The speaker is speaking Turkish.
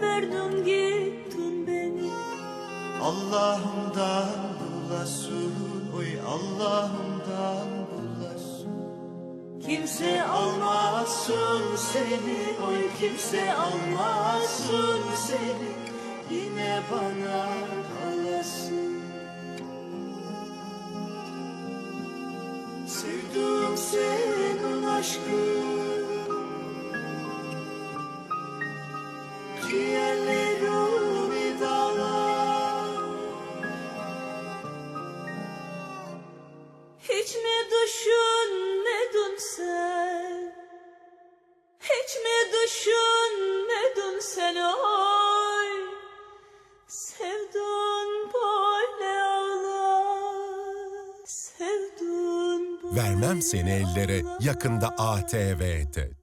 verdin gittin beni. Allah'ımdan bulasın Oy Allah'ımdan bulasın. Kimse almasın seni Oy kimse almasın seni. Yine bana kalasın. Sevdiğim seni. Hiç mi düşünmedin sen? Hiç mi düşünmedin sen oy? Vermem seni ellere yakında ATV'de.